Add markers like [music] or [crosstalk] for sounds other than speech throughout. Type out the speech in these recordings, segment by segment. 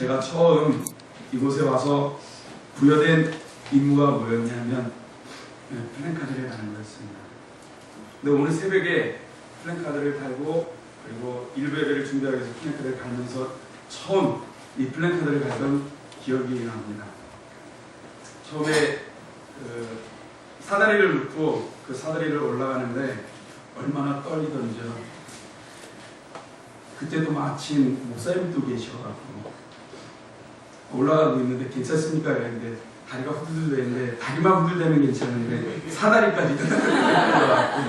제가 처음 이곳에 와서 부여된 임무가 뭐였냐면 네, 플랜카드를 가는 거였습니다. 근데 오늘 새벽에 플랜카드를 달고 그리고 일부 예배를 준비하기 위해서 플랜카드를 갈면서 처음 이 플랜카드를 갈던 기억이 납니다. 처음에 그 사다리를 놓고 그 사다리를 올라가는데 얼마나 떨리던지요. 그때도 마침 목사님도 계셔가지고 올라가고 있는데 괜찮습니까? 그랬는데 다리가 후들후들했는데 다리만 후들대면 괜찮은데 사다리까지 [laughs] 올라갔고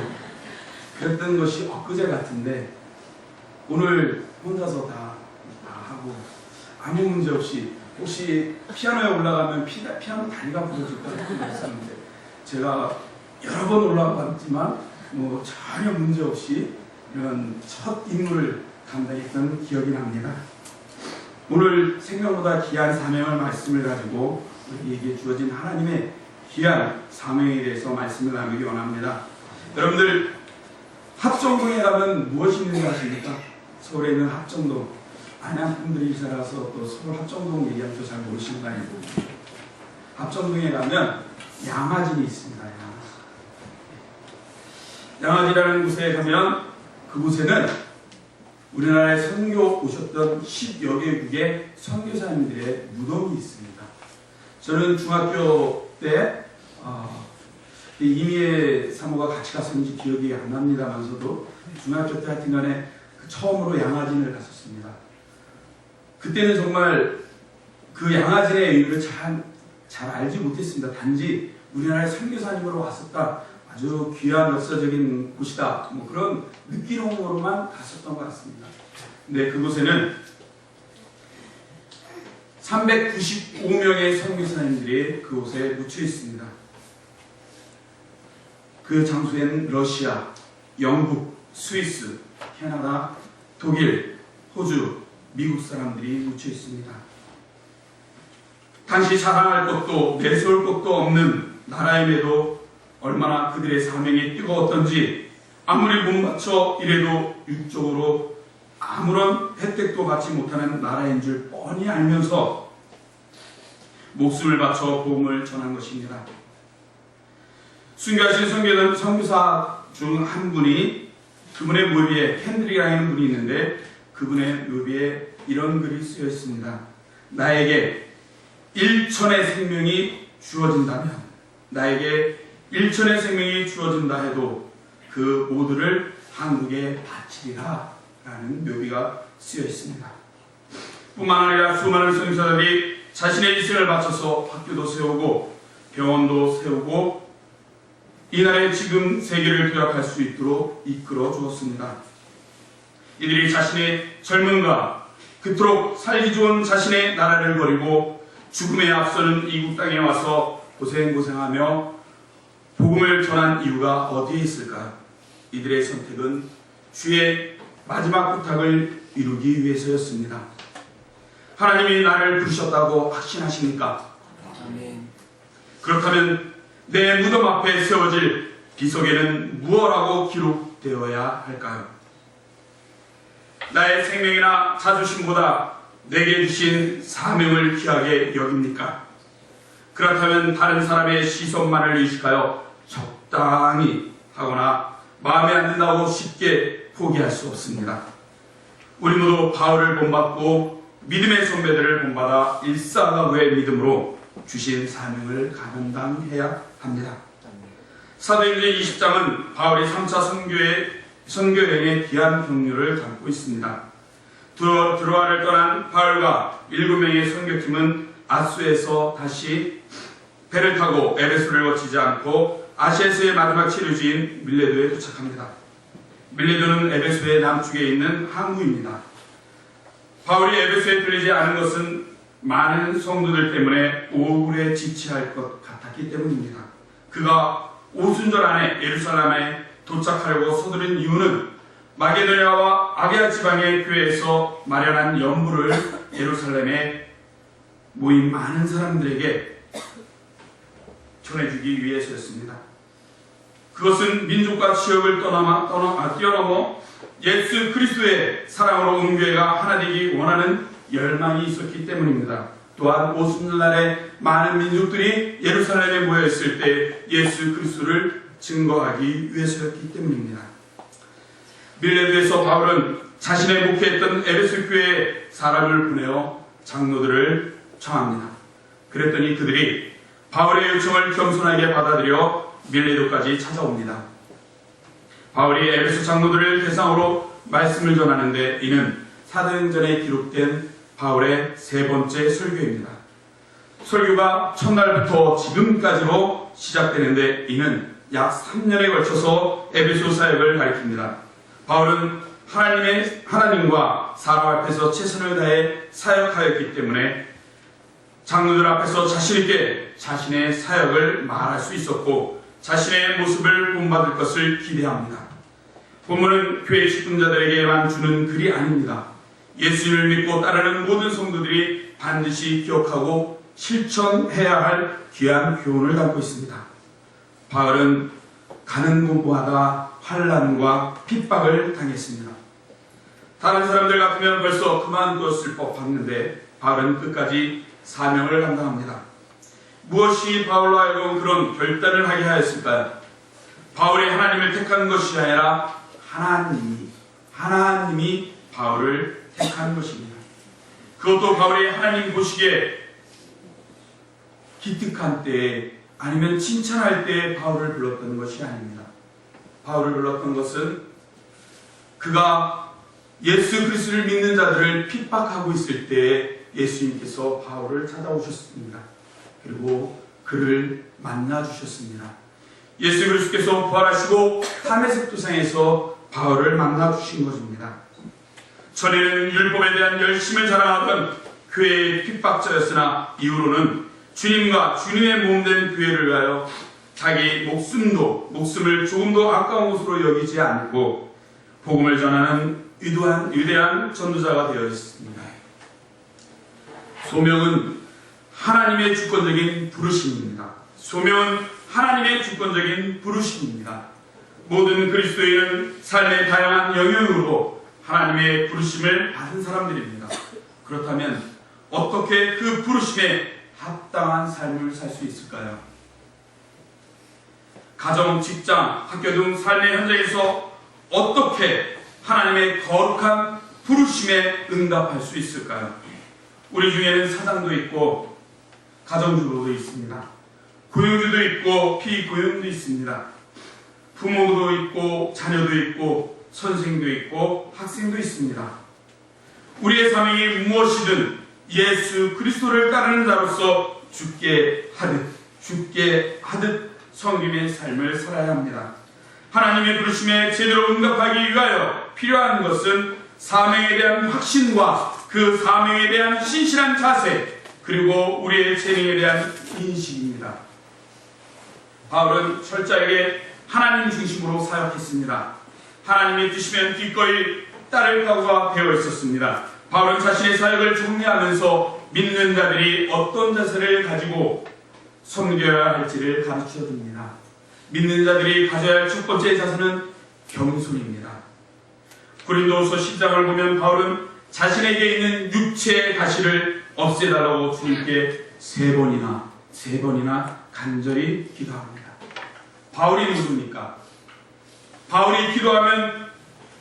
그랬던 것이 엊그제 같은데 오늘 혼자서 다, 다 하고 아무 문제 없이 혹시 피아노에 올라가면 피, 피아노 다리가 부러질까 그랬었는데 제가 여러 번 올라갔지만 뭐 전혀 문제 없이 이런 첫 임무를 감당했던 기억이 납니다. 오늘 생명보다 귀한 사명을 말씀을 가지고 우리에게 주어진 하나님의 귀한 사명에 대해서 말씀을 나누기 원합니다. 여러분들 합정동에 가면 무엇이 있는지 아십니까? 서울에 있는 합정동. 안양 분들이 살아서 또 서울 합정동 얘기하면 또 잘 모르시는 거 아니고. 합정동에 가면 양화진이 있습니다. 양화진. 양화진이라는 곳에 가면 그곳에는 우리나라에 선교 오셨던 10여 개국의 선교사님들의 무덤이 있습니다. 저는 중학교 때 어, 이미애 사모가 같이 갔었는지 기억이 안 납니다만서도 중학교 때 하여튼간에 그 처음으로 양화진을 갔었습니다. 그때는 정말 그 양화진의 의미를 잘, 잘 알지 못했습니다. 단지 우리나라에 선교사님으로 왔었다. 아주 귀한 역사적인 곳이다. 뭐 그런 느끼론으로만 갔었던 것 같습니다. 근데 그곳에는 395명의 선교사님들이 그곳에 묻혀 있습니다. 그 장소에는 러시아, 영국, 스위스, 캐나다, 독일, 호주, 미국 사람들이 묻혀 있습니다. 당시 자랑할 것도 내세울 것도 없는 나라임에도 얼마나 그들의 사명이 뜨거웠던지 아무리 못 맞춰 이래도 육적으로 아무런 혜택도 받지 못하는 나라인 줄 뻔히 알면서 목숨을 바쳐 복음을 전한 것입니다. 순교하신 선교는 선교사 중 한 분이 그분의 묘비에 캔들이라는 분이 있는데 그분의 묘비에 이런 글이 쓰여 있습니다. 나에게 일천의 생명이 주어진다면 나에게 일천의 생명이 주어진다 해도 그 모두를 한국에 바치리라 라는 묘비가 쓰여 있습니다. 뿐만 아니라 수많은 선교사들이 자신의 인생을 바쳐서 학교도 세우고 병원도 세우고 이 나라의 지금 세계를 도약할 수 있도록 이끌어 주었습니다. 이들이 자신의 젊음과 그토록 살기 좋은 자신의 나라를 버리고 죽음에 앞서는 이국 땅에 와서 고생고생하며 복음을 전한 이유가 어디에 있을까? 이들의 선택은 주의 마지막 부탁을 이루기 위해서였습니다. 하나님이 나를 부르셨다고 확신하십니까? 아멘. 그렇다면 내 무덤 앞에 세워질 비석에는 무엇라고 기록되어야 할까요? 나의 생명이나 자존심보다 내게 주신 사명을 귀하게 여깁니까? 그렇다면 다른 사람의 시선만을 의식하여 적당히 하거나 마음에 안 든다고 쉽게 포기할 수 없습니다. 우리 모두 바울을 본받고 믿음의 선배들을 본받아 일사가구의 믿음으로 주신 사명을 감당해야 합니다. 사도행전 20장은 바울의 3차 선교의 선교여행의 귀한 경륜을 담고 있습니다. 드로, 드로아를 떠난 바울과 7명의 선교팀은 아수에서 다시 배를 타고 에베소를 거치지 않고 아시아에서의 마지막 체류지인 밀레도에 도착합니다. 밀레도는 에베소의 남쪽에 있는 항구입니다. 바울이 에베소에 들리지 않은 것은 많은 성도들 때문에 오울에 지치할 것 같았기 때문입니다. 그가 오순절 안에 예루살렘에 도착하려고 서두른 이유는 마게도냐와 아게아 지방의 교회에서 마련한 연부를 예루살렘에 모인 많은 사람들에게 전해주기 위해서였습니다. 그것은 민족과 지역을 떠나마, 떠나, 아, 뛰어넘어 예수 그리스도의 사랑으로 온 교회가 하나 되기 원하는 열망이 있었기 때문입니다. 또한 오순절날에 많은 민족들이 예루살렘에 모여 있을 때 예수 그리스도를 증거하기 위해서였기 때문입니다. 밀레드에서 바울은 자신의 목회했던 에베소 교회에 사람을 보내어 장로들을 청합니다. 그랬더니 그들이 바울의 요청을 겸손하게 받아들여 밀레도까지 찾아옵니다. 바울이 에베소 장로들을 대상으로 말씀을 전하는데 이는 사도행전에 기록된 바울의 세 번째 설교입니다. 설교가 첫날부터 지금까지로 시작되는데 이는 약 3년에 걸쳐서 에베소 사역을 가리킵니다. 바울은 하나님의 하나님과 사람 앞에서 최선을 다해 사역하였기 때문에 장로들 앞에서 자신 있게 자신의 사역을 말할 수 있었고 자신의 모습을 본받을 것을 기대합니다. 본문은 교회 식군자들에게만 주는 글이 아닙니다. 예수를 믿고 따르는 모든 성도들이 반드시 기억하고 실천해야 할 귀한 교훈을 담고 있습니다. 바울은 가는 곳마다 환란과 핍박을 당했습니다. 다른 사람들 같으면 벌써 그만두었을 법했는데 바울은 끝까지 사명을 감당합니다. 무엇이 바울로 하여금 그런 결단을 하게 하였을까요? 바울이 하나님을 택한 것이 아니라 하나님이 하나님이 바울을 택한 것입니다. 그것도 바울이 하나님 보시기에 기특한 때에 아니면 칭찬할 때에 바울을 불렀던 것이 아닙니다. 바울을 불렀던 것은 그가 예수 그리스도를 믿는 자들을 핍박하고 있을 때에 예수님께서 바울을 찾아오셨습니다. 그리고 그를 만나 주셨습니다. 예수 그리스도께서 부활하시고 탐의색 도상에서 바울을 만나 주신 것입니다. 전에는 율법에 대한 열심을 자랑하던 교회의 핍박자였으나 이후로는 주님과 주님의 몸된 교회를 위하여 자기 목숨도 목숨을 조금도 아까운 것으로 여기지 않고 복음을 전하는 위대한, 위대한 전도자가 되어 있습니다. 소명은 하나님의 주권적인 부르심입니다. 소명은 하나님의 주권적인 부르심입니다. 모든 그리스도인은 삶의 다양한 영역으로 하나님의 부르심을 받은 사람들입니다. 그렇다면 어떻게 그 부르심에 합당한 삶을 살 수 있을까요? 가정, 직장, 학교 등 삶의 현장에서 어떻게 하나님의 거룩한 부르심에 응답할 수 있을까요? 우리 중에는 사장도 있고 가정주부도 있습니다. 고용주도 있고 피고용도 있습니다. 부모도 있고 자녀도 있고 선생도 있고 학생도 있습니다. 우리의 사명이 무엇이든 예수 그리스도를 따르는 자로서 죽게 하듯 죽게 하듯 성김의 삶을 살아야 합니다. 하나님의 부르심에 제대로 응답하기 위하여 필요한 것은 사명에 대한 확신과 그 사명에 대한 신실한 자세 그리고 우리의 재능에 대한 인식입니다. 바울은 철저하게 하나님 중심으로 사역했습니다. 하나님이 주시면 기꺼이 따를 각오가 되어 있었습니다. 바울은 자신의 사역을 정리하면서 믿는 자들이 어떤 자세를 가지고 섬겨야 할지를 가르쳐 줍니다. 믿는 자들이 가져야 할 첫 번째 자세는 겸손입니다. 고린도서 10장을 보면 바울은 자신에게 있는 육체의 가시를 없애달라고 주님께 세 번이나 세 번이나 간절히 기도합니다. 바울이 누굽니까? 바울이 기도하면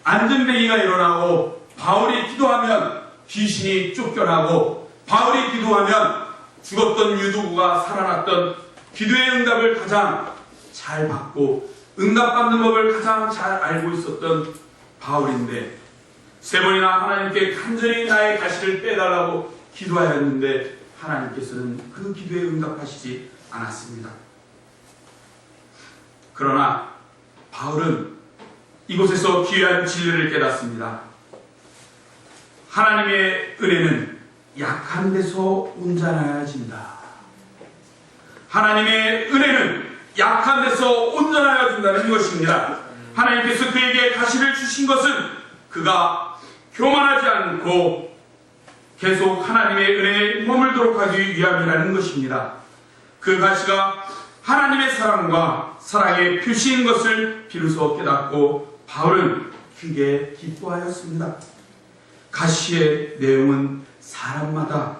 안전뱅이가 일어나고 바울이 기도하면 귀신이 쫓겨나고 바울이 기도하면 죽었던 유도구가 살아났던 기도의 응답을 가장 잘 받고 응답받는 법을 가장 잘 알고 있었던 바울인데 세 번이나 하나님께 간절히 나의 가시를 빼달라고 기도하였는데 하나님께서는 그 기도에 응답하시지 않았습니다. 그러나 바울은 이곳에서 귀한 진리를 깨닫습니다. 하나님의 은혜는 약한 데서 온전하여진다. 하나님의 은혜는 약한 데서 온전하여 준다는 것입니다. 하나님께서 그에게 가시를 주신 것은 그가 교만하지 않고 계속 하나님의 은혜에 머물도록 하기 위함이라는 것입니다. 그 가시가 하나님의 사랑과 사랑의 표시인 것을 비로소 깨닫고 바울은 크게 기뻐하였습니다. 가시의 내용은 사람마다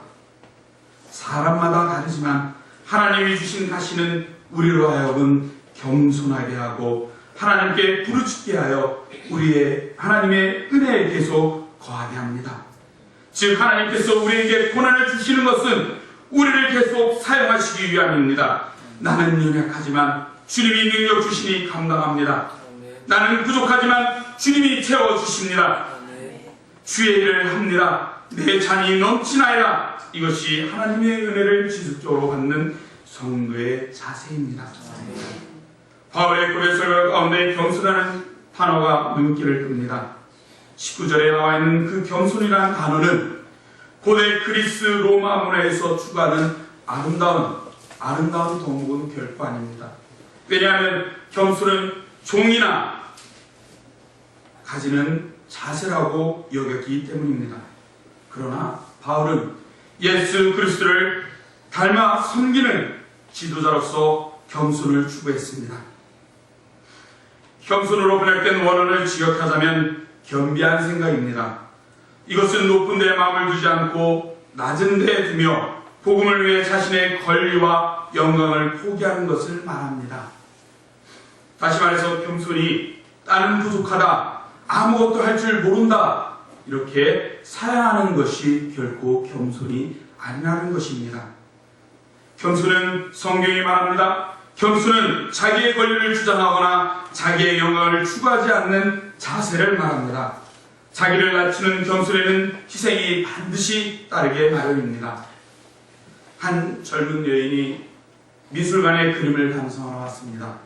사람마다 다르지만 하나님이 주신 가시는 우리로 하여금 겸손하게 하고 하나님께 부르짖게 하여 우리의 하나님의 은혜에 계속 거하게 합니다. 즉 하나님께서 우리에게 고난을 주시는 것은 우리를 계속 사용하시기 위함입니다. 나는 연약하지만 주님이 능력 주시니 감당합니다. 나는 부족하지만 주님이 채워 주십니다. 주의 일을 합니다. 내 잔이 넘치나이다. 이것이 하나님의 은혜를 지속적으로 받는 성도의 자세입니다. 바울의 고백설 가운데 겸손하는 단어가 눈길을 끕니다. 19절에 나와 있는 그 겸손이라는 단어는 고대 그리스 로마 문화에서 추구하는 아름다운 아름다운 동목은 결코 아닙니다. 왜냐하면 겸손은 종이나 가지는 자세라고 여겼기 때문입니다. 그러나 바울은 예수 그리스도를 닮아 섬기는 지도자로서 겸손을 추구했습니다. 겸손으로 번역된 원어를 지역하자면 겸비한 생각입니다. 이것은 높은 데 마음을 두지 않고 낮은 데 두며 복음을 위해 자신의 권리와 영광을 포기하는 것을 말합니다. 다시 말해서 겸손이 나는 부족하다, 아무것도 할 줄 모른다, 이렇게 사양하는 것이 결코 겸손이 아니라는 것입니다. 겸손은 성경이 말합니다. 겸손은 자기의 권리를 주장하거나 자기의 영광을 추구하지 않는 자세를 말합니다. 자기를 낮추는 겸손에는 희생이 반드시 따르게 마련입니다. 한 젊은 여인이 미술관에 그림을 감상하러 왔습니다.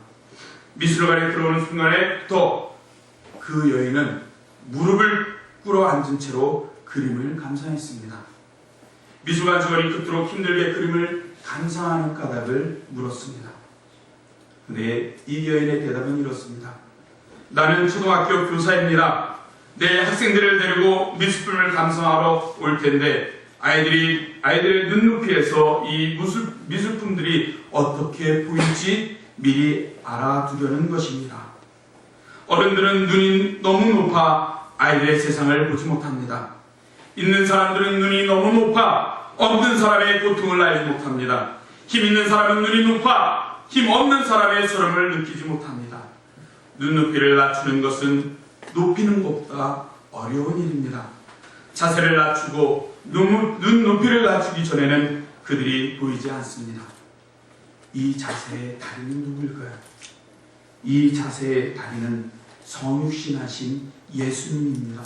미술관에 들어오는 순간에부터 그 여인은 무릎을 꿇어 앉은 채로 그림을 감상했습니다. 미술관 직원이 그토록 힘들게 그림을 감상하는 까닭을 물었습니다. 근데 이 여인의 대답은 이렇습니다. 나는 초등학교 교사입니다. 내 학생들을 데리고 미술품을 감상하러 올 텐데 아이들이 아이들의 눈높이에서 이 미술, 미술품들이 어떻게 보일지 미리 알아두려는 것입니다. 어른들은 눈이 너무 높아 아이들의 세상을 보지 못합니다. 있는 사람들은 눈이 너무 높아 없는 사람의 고통을 알지 못합니다. 힘 있는 사람은 눈이 높아 힘 없는 사람의 서름을 느끼지 못합니다. 눈높이를 낮추는 것은 높이는 것보다 어려운 일입니다. 자세를 낮추고 눈, 눈높이를 낮추기 전에는 그들이 보이지 않습니다. 이 자세의 다리는 누구일까요? 이 자세의 다리는 성육신하신 예수님입니다.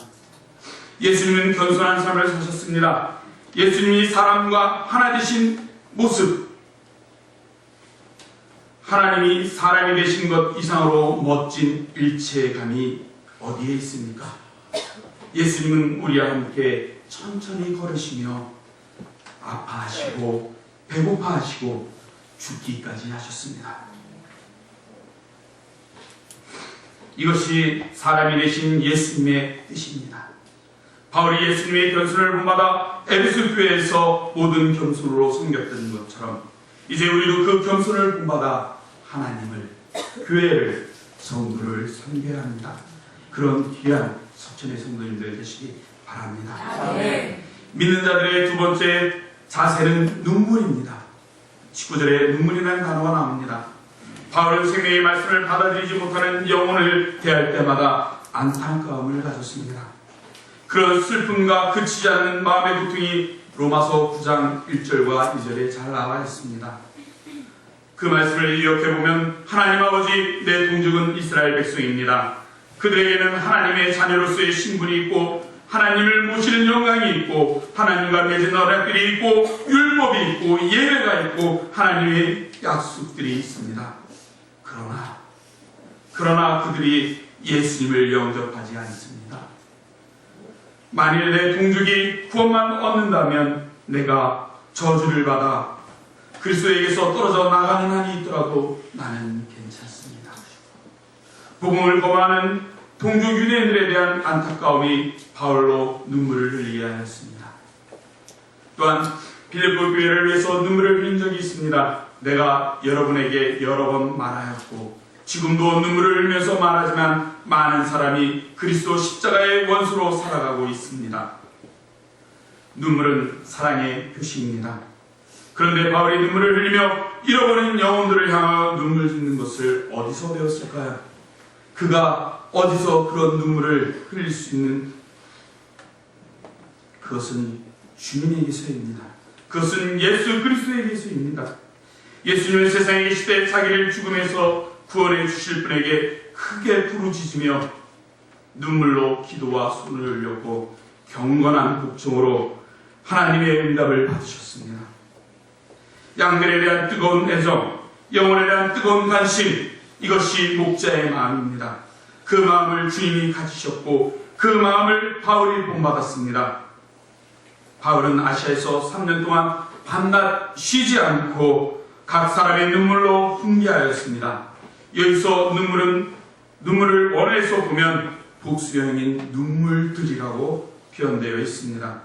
예수님은 겸손한 삶을 사셨습니다. 예수님이 사람과 하나 되신 모습, 하나님이 사람이 되신 것 이상으로 멋진 일체감이 어디에 있습니까? 예수님은 우리와 함께 천천히 걸으시며 아파하시고 배고파하시고 죽기까지 하셨습니다. 이것이 사람이 되신 예수님의 뜻입니다. 바울이 예수님의 겸손을 본받아 에베소 교회에서 모든 겸손으로 섬겼던 것처럼 이제 우리도 그 겸손을 본받아 하나님을 교회를 성도를 섬겨야 합니다. 그런 귀한 서천의 성도님들 되시기 바랍니다. 아멘. 믿는 자들의 두 번째 자세는 눈물입니다. 19절에 눈물이라는 단어가 나옵니다. 바울은 생명의 말씀을 받아들이지 못하는 영혼을 대할 때마다 안타까움을 가졌습니다. 그런 슬픔과 그치지 않는 마음의 고통이 로마서 9장 1절과 2절에 잘 나와 있습니다. 그 말씀을 기억해 보면 하나님 아버지 내 동족은 이스라엘 백성입니다. 그들에게는 하나님의 자녀로서의 신분이 있고 하나님을 모시는 영광이 있고 하나님과 맺은 언약들이 있고 율법이 있고 예배가 있고 하나님의 약속들이 있습니다. 그러나 그러나 그들이 예수님을 영접하지 않습니다. 만일 내 동족이 구원만 얻는다면 내가 저주를 받아 그리스도에게서 떨어져 나가는 한이 있더라도 나는 괜찮습니다. 복음을 거부하는 동족 유대인들에 대한 안타까움이 바울로 눈물을 흘리게 하였습니다. 또한 빌립보 교회를 위해서 눈물을 흘린 적이 있습니다. 내가 여러분에게 여러 번 말하였고 지금도 눈물을 흘면서 말하지만 많은 사람이 그리스도 십자가의 원수로 살아가고 있습니다. 눈물은 사랑의 표시입니다. 그런데 바울이 눈물을 흘리며 잃어버린 영혼들을 향하여 눈물 짓는 것을 어디서 배웠을까요? 그가 어디서 그런 눈물을 흘릴 수 있는 그것은 주님에게서입니다. 그것은 예수 그리스도에게서입니다. 예수님은 계실 때 자기를 죽음에서 구원해 주실 분에게 크게 부르짖으며 눈물로 기도와 손을 흘렸고 경건한 복종으로 하나님의 응답을 받으셨습니다. 양들에 대한 뜨거운 애정, 영혼에 대한 뜨거운 관심, 이것이 목자의 마음입니다. 그 마음을 주님이 가지셨고 그 마음을 바울이 본받았습니다. 바울은 아시아에서 3년 동안 밤낮 쉬지 않고 각 사람의 눈물로 훈계하였습니다. 여기서 눈물은 눈물을 원해서 보면 복수형인 눈물들이라고 표현되어 있습니다.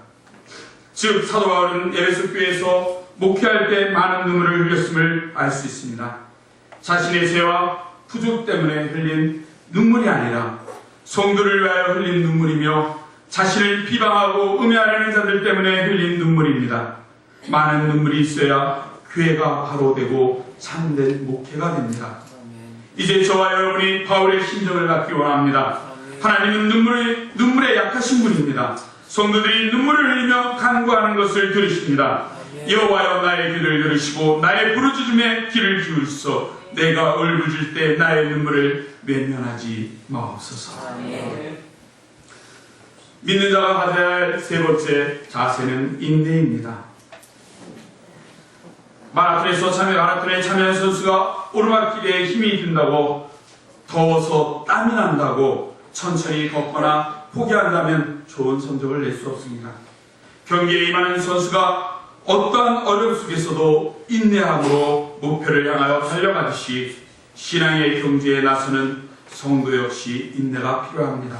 즉 사도 바울은 에베소 교회에서 목회할 때 많은 눈물을 흘렸음을 알 수 있습니다. 자신의 죄와 부족 때문에 흘린 눈물이 아니라 성도를 위하여 흘린 눈물이며 자신을 비방하고 음해하려는 자들 때문에 흘린 눈물입니다. 많은 눈물이 있어야 교회가 바로 되고 참된 목회가 됩니다. 이제 저와 여러분이 바울의 심정을 갖기 원합니다. 하나님은 눈물에, 눈물에 약하신 분입니다. 성도들이 눈물을 흘리며 간구하는 것을 들으십니다. 여호와여 나의 귀를 들으시고 나의 부르짖음에 귀를 기울이소 내가 울부짖을 때 나의 눈물을 외면하지 마옵소서. 믿는 자가 가져야 할 세 번째 자세는 인내입니다. 마라톤에서 참여 마라톤에 참여한 선수가 오르막길에 힘이 든다고 더워서 땀이 난다고 천천히 걷거나 포기한다면 좋은 성적을 낼 수 없습니다. 경기에 임하는 선수가 어떠한 어려움 속에서도 인내함으로 목표를 향하여 달려가듯이 신앙의 경주에 나서는 성도 역시 인내가 필요합니다.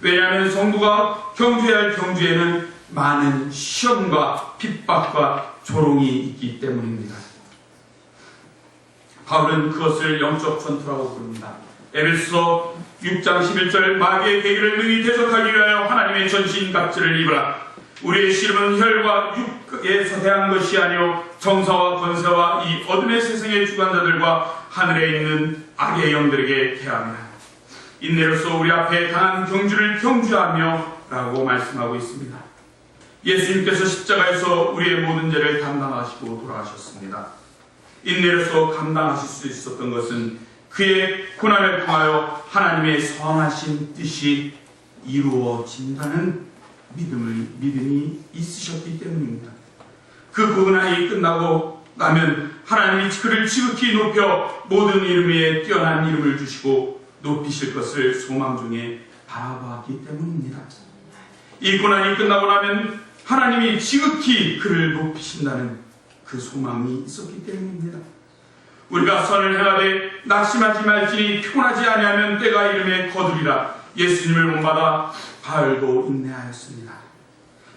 왜냐하면 성도가 경주해야 할 경주에는 많은 시험과 핍박과 조롱이 있기 때문입니다. 바울은 그것을 영적 전투라고 부릅니다. 에베소 6장 11절 마귀의 계기를 능히 대적하기 위하여 하나님의 전신 갑주를 입으라. 우리의 씨름은 혈과 육에서 대한 것이 아니요 정사와 권세와 이 어둠의 세상의 주관자들과 하늘에 있는 악의 영들에게 대합니다. 인내로서 우리 앞에 강한 경주를 경주하며 라고 말씀하고 있습니다. 예수님께서 십자가에서 우리의 모든 죄를 담당하시고 돌아가셨습니다. 인내로서 감당하실 수 있었던 것은 그의 고난을 통하여 하나님의 선하신 뜻이 이루어진다는 믿음을, 믿음이 있으셨기 때문입니다. 그 고난이 끝나고 나면 하나님이 그를 지극히 높여 모든 이름 위에 뛰어난 이름을 주시고 높이실 것을 소망 중에 바라보았기 때문입니다. 이 고난이 끝나고 나면 하나님이 지극히 그를 높이신다는 그 소망이 있었기 때문입니다. 우리가 선을 행하되 낙심하지 말지니 피곤하지 아니하면 때가 이름에 거두리라 예수님을 본받아 바울도 인내하였습니다.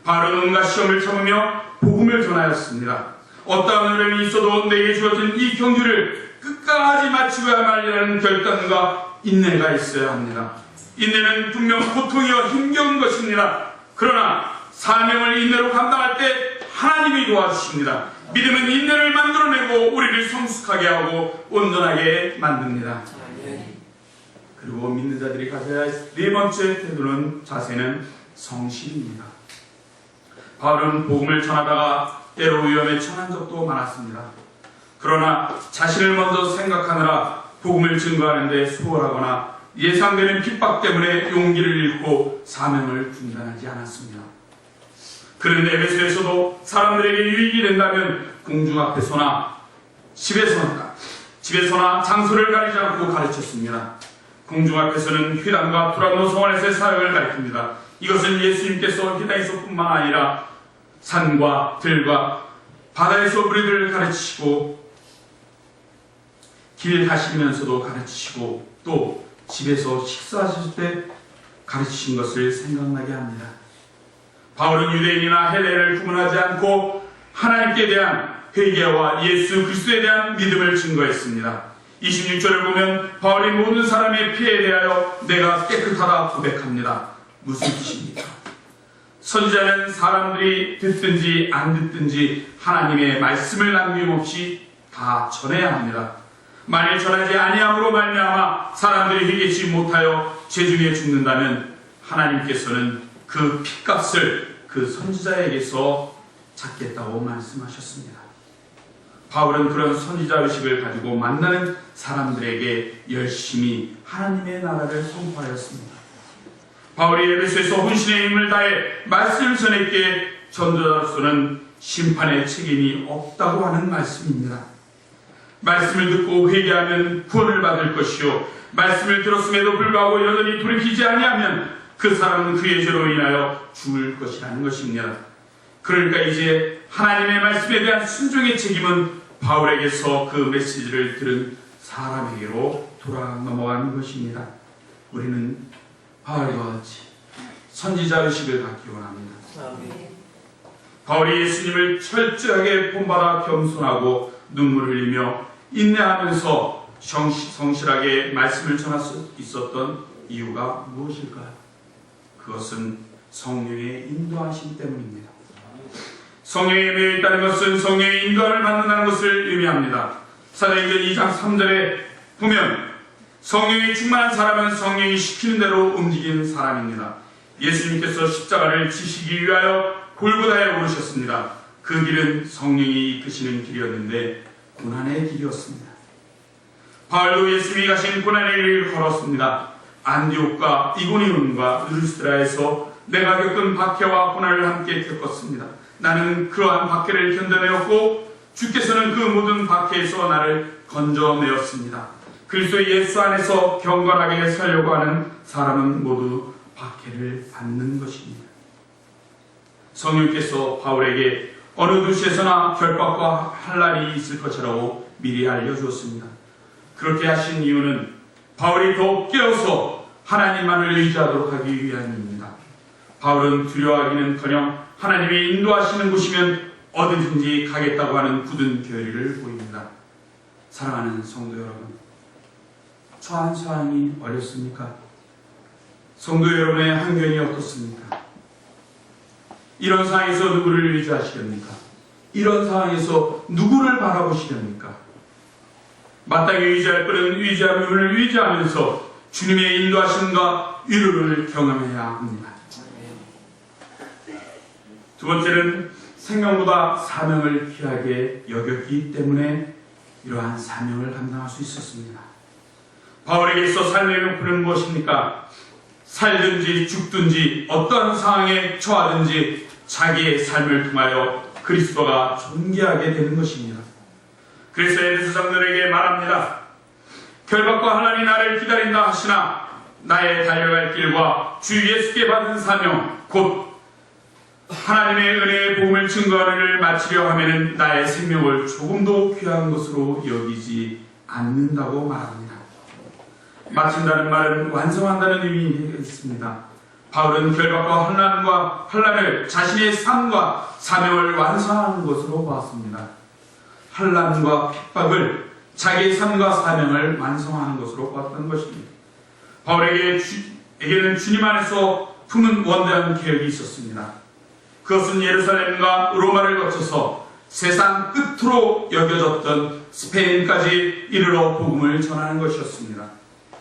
바울은 온갖 시험을 참으며 복음을 전하였습니다. 어떠한 어려움이 있어도 내게 주어진 이 경주를 끝까지 마치고야 말이라는 결단과 인내가 있어야 합니다. 인내는 분명 고통이와 힘겨운 것입니다. 그러나 사명을 인내로 감당할 때 하나님이 도와주십니다. 믿음은 인내를 만들어내고 우리를 성숙하게 하고 온전하게 만듭니다. 그리고 믿는 자들이 가져야 할 네 번째 태도는 자세는 성실입니다. 바울은 복음을 전하다가 때로 위험에 처한 적도 많았습니다. 그러나 자신을 먼저 생각하느라 복음을 증거하는데 소홀하거나 예상되는 핍박 때문에 용기를 잃고 사명을 중단하지 않았습니다. 그런데 에베소에서도 사람들에게 유익이 된다면 공중 앞에서나 집에서나 집에서나 장소를 가리지 않고 가르쳤습니다. 공중 앞에서는 휘단과 두란노 성원에서의 사역을 가리킵니다. 이것은 예수님께서 휘단에서뿐만 아니라 산과 들과 바다에서 우리들을 가르치시고 길 하시면서도 가르치시고 또 집에서 식사하실 때 가르치신 것을 생각나게 합니다. 바울은 유대인이나 헬레를 구분하지 않고 하나님께 대한 회개와 예수 그리스도에 대한 믿음을 증거했습니다. 26절을 보면 바울이 모든 사람의 피해에 대하여 내가 깨끗하다 고백합니다. 무슨 뜻입니까? 선지자는 사람들이 듣든지 안 듣든지 하나님의 말씀을 남김없이 다 전해야 합니다. 만일 전하지 아니함으로 말미암아 사람들이 회개치 못하여 죄중에 죽는다면 하나님께서는 그 핏값을 그 선지자에게서 찾겠다고 말씀하셨습니다. 바울은 그런 선지자 의식을 가지고 만나는 사람들에게 열심히 하나님의 나라를 선포하였습니다. 바울이 에베소에서 혼신의 힘을 다해 말씀을 전했기에 전도자로서는 심판의 책임이 없다고 하는 말씀입니다. 말씀을 듣고 회개하면 구원을 받을 것이요 말씀을 들었음에도 불구하고 여전히 돌이키지 아니하면 그 사람은 그의 죄로 인하여 죽을 것이라는 것입니다. 그러니까 이제 하나님의 말씀에 대한 순종의 책임은 바울에게서 그 메시지를 들은 사람에게로 돌아 넘어가는 것입니다. 우리는 바울과 같이 선지자 의식을 갖기 원합니다. 바울이 예수님을 철저하게 본받아 겸손하고 눈물을 흘리며 인내하면서 성실하게 말씀을 전할 수 있었던 이유가 무엇일까요? 그것은 성령의 인도하심 때문입니다. 성령의 임에 있다는 것은 성령의 인도함을 받는다는 것을 의미합니다. 사도행전 2장 3절에 보면 성령이 충만한 사람은 성령이 시키는 대로 움직이는 사람입니다. 예수님께서 십자가를 지시기 위하여 골고다에 오르셨습니다. 그 길은 성령이 이끄시는 길이었는데 고난의 길이었습니다. 바울도 예수님이 가신 고난의 길을 걸었습니다. 안디옥과 이고니온과 루스드라에서 내가 겪은 박해와 고난을 함께 겪었습니다. 나는 그러한 박해를 견뎌내었고 주께서는 그 모든 박해에서 나를 건져내었습니다. 그리스도 예수 안에서 경건하게 살려고 하는 사람은 모두 박해를 받는 것입니다. 성령께서 바울에게 어느 도시에서나 결박과 한란이 있을 것이라고 미리 알려주었습니다. 그렇게 하신 이유는 바울이 더욱 깨어서 하나님만을 의지하도록 하기 위함입니다. 바울은 두려워하기는커녕 하나님이 인도하시는 곳이면 어디든지 가겠다고 하는 굳은 결의를 보입니다. 사랑하는 성도 여러분, 처한 상황이 어렵습니까? 성도 여러분의 환경이 어떻습니까? 이런 상황에서 누구를 의지하시렵니까? 이런 상황에서 누구를 바라보시렵니까? 마땅히 의지할 분은 의지할 분을 의지하면서 주님의 인도하심과 위로를 경험해야 합니다. 두 번째는 생명보다 사명을 귀하게 여겼기 때문에 이러한 사명을 감당할 수 있었습니다. 바울에게 있어 삶의 목표는 무엇입니까? 살든지 죽든지 어떤 상황에 처하든지 자기의 삶을 통하여 그리스도가 존귀하게 되는 것입니다. 그래서 에베소 장들에게 말합니다. 결박과 하나님 나를 기다린다 하시나 나의 달려갈 길과 주 예수께 받은 사명 곧 하나님의 은혜의 증거하는 일을 마치려 하면은 나의 생명을 조금도 귀한 것으로 여기지 않는다고 말합니다. 마친다는 말은 완성한다는 의미가 있습니다. 바울은 결박과 환란과 환란을 자신의 삶과 사명을 완성하는 것으로 보았습니다. 환란과 핍박을 자기의 삶과 사명을 완성하는 것으로 보았던 것입니다. 바울에게 주, 에게는 주님 안에서 품은 원대한 계획이 있었습니다. 그것은 예루살렘과 로마를 거쳐서 세상 끝으로 여겨졌던 스페인까지 이르러 복음을 전하는 것이었습니다.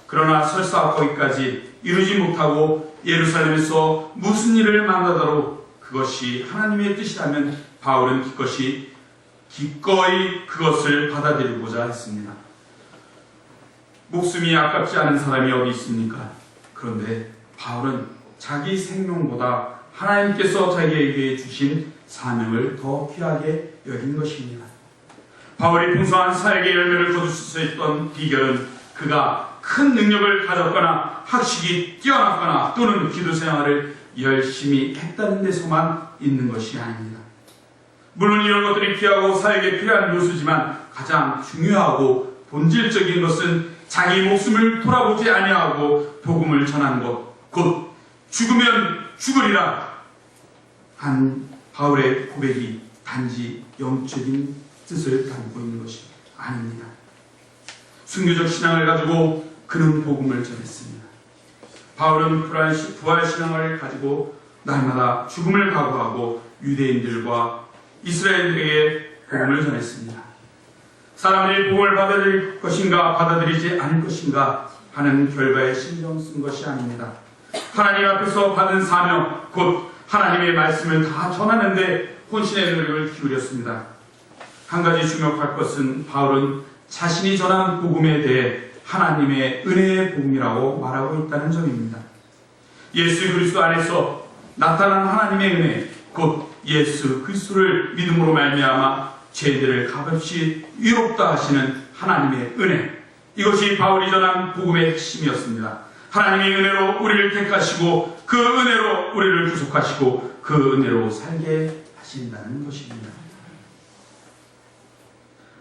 그러나 설사 거기까지 이루지 못하고 예루살렘에서 무슨 일을 만나더라도 그것이 하나님의 뜻이라면 바울은 기꺼이 기꺼이 그것을 받아들이고자 했습니다. 목숨이 아깝지 않은 사람이 어디 있습니까? 그런데 바울은 자기 생명보다 하나님께서 자기에게 주신 사명을 더 귀하게 여긴 것입니다. 바울이 풍성한 사역의 열매를 거둘 수 있던 비결은 그가 큰 능력을 가졌거나 학식이 뛰어났거나 또는 기도 생활을 열심히 했다는 데서만 있는 것이 아닙니다. 물론 이런 것들이 귀하고 사역에 필요한 요소지만 가장 중요하고 본질적인 것은 자기 목숨을 돌아보지 아니하고 복음을 전하는 것, 곧 죽으면 죽으리라 한 바울의 고백이 단지 영적인 뜻을 담고 있는 것이 아닙니다. 순교적 신앙을 가지고 그는 복음을 전했습니다. 바울은 부활 신앙을 가지고 날마다 죽음을 각오하고 유대인들과 이스라엘들에게 복음을 전했습니다. 사람들이 복음을 받아들일 것인가 받아들이지 않을 것인가 하는 결과에 신경 쓴 것이 아닙니다. 하나님 앞에서 받은 사명 곧 하나님의 말씀을 다 전하는데 혼신의 노력을 기울였습니다. 한 가지 주목할 것은 바울은 자신이 전한 복음에 대해 하나님의 은혜의 복음이라고 말하고 있다는 점입니다. 예수 그리스도 안에서 나타난 하나님의 은혜, 곧 예수 그리스도를 믿음으로 말미암아 죄들을 값없이 위롭다 하시는 하나님의 은혜. 이것이 바울이 전한 복음의 핵심이었습니다. 하나님의 은혜로 우리를 택하시고 그 은혜로 우리를 구속하시고 그 은혜로 살게 하신다는 것입니다.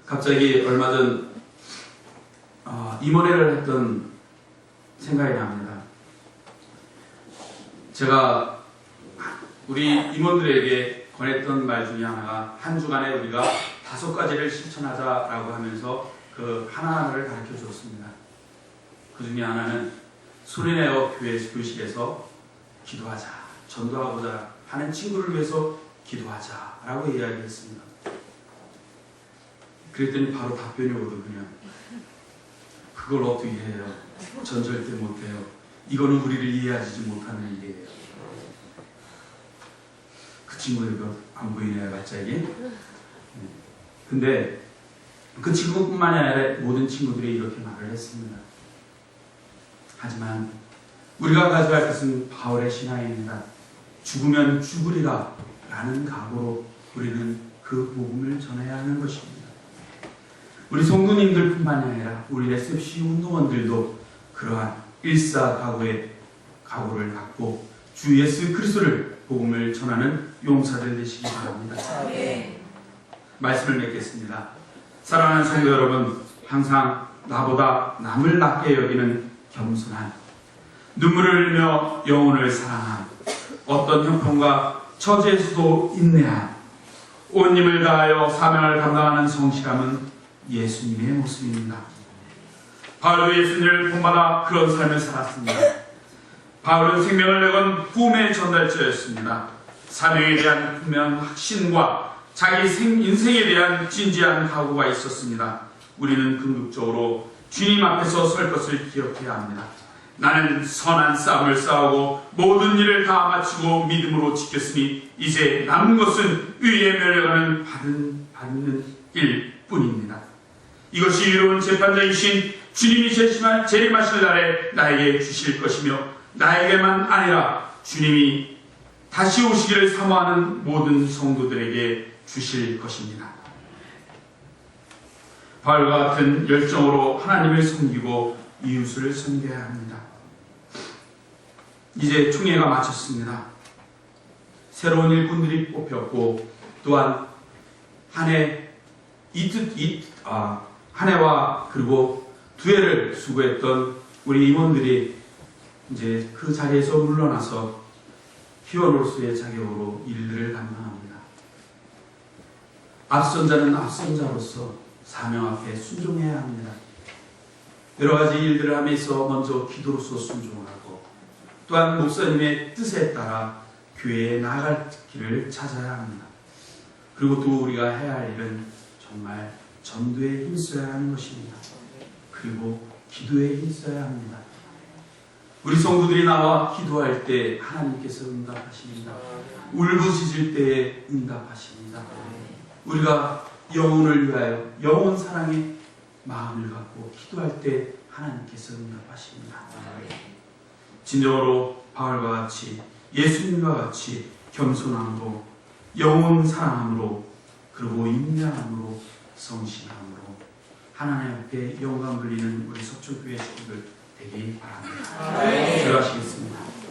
갑자기 얼마 전 어, 임원회를 했던 생각이 납니다. 제가 우리 임원들에게 권했던 말 중에 하나가 한 주간에 우리가 다섯 가지를 실천하자라고 하면서 그 하나하나를 가르쳐 주었습니다. 그 중에 하나는 소리내어 교회 교실에서 기도하자, 전도하고자 하는 친구를 위해서 기도하자 라고 이야기했습니다. 그랬더니 바로 답변이 오더군요. 그걸 어떻게 해요? 전 절대 못해요. 이거는 우리를 이해하지 못하는 일이에요. 그 친구들 안 보이네요, 갑자기. 네. 근데 그 친구뿐만이 아니라 모든 친구들이 이렇게 말을 했습니다. 하지만 우리가 가져갈 것은 바울의 신앙입니다. 죽으면 죽으리라 라는 각오로 우리는 그 복음을 전해야 하는 것입니다. 우리 성도님들 뿐만이 아니라 우리 SFC 운동원들도 그러한 일사각오의 각오를 갖고 주 예수 그리스도를 복음을 전하는 용사들 되시기 바랍니다. 말씀을 맺겠습니다. 사랑하는 성도 여러분, 항상 나보다 남을 낮게 여기는 겸손한 눈물을 흘며 영혼을 사랑한 어떤 형편과 처지에서도 인내한 온 힘을 다하여 사명을 감당하는 성실함은 예수님의 모습입니다. 바울도 예수님을 본받아 그런 삶을 살았습니다. 바울은 생명을 내건 꿈의 전달자였습니다. 사명에 대한 분명한 확신과 자기 생, 인생에 대한 진지한 각오가 있었습니다. 우리는 궁극적으로 주님 앞에서 설 것을 기억해야 합니다. 나는 선한 싸움을 싸우고 모든 일을 다 마치고 믿음으로 지켰으니 이제 남은 것은 의의 멸려가는 받은, 받는 일 뿐입니다. 이것이 이로운 재판장이신 주님이 재림하실 날에 나에게 주실 것이며 나에게만 아니라 주님이 다시 오시기를 사모하는 모든 성도들에게 주실 것입니다. 바울과 같은 열정으로 하나님을 섬기고 이웃을 섬겨야 합니다. 이제 총회가 마쳤습니다. 새로운 일꾼들이 뽑혔고 또한 한 해 이틀 이, 아, 한 해와 그리고 두 해를 수고했던 우리 임원들이 이제 그 자리에서 물러나서 히어로스의 자격으로 일들을 감당합니다. 앞선 자는 앞선 자로서 사명 앞에 순종해야 합니다. 여러 가지 일들을 하면서 먼저 기도로서 순종하고 또한 목사님의 뜻에 따라 교회에 나아갈 길을 찾아야 합니다. 그리고 또 우리가 해야 할 일은 정말 전도에 힘써야 하는 것입니다. 그리고 기도에 힘써야 합니다. 우리 성도들이 나와 기도할 때 하나님께서 응답하십니다. 울부짖을 때에 응답하십니다. 우리가 영혼을 위하여 영혼 사랑의 마음을 갖고 기도할 때 하나님께서 응답하십니다. 진정으로 바울과 같이 예수님과 같이 겸손함으로 영혼 사랑함으로 그리고 인내함으로 성실함으로 하나님 앞에 영광 돌리는 우리 석초교회 식구들 되기 바랍니다. 기도하시겠습니다.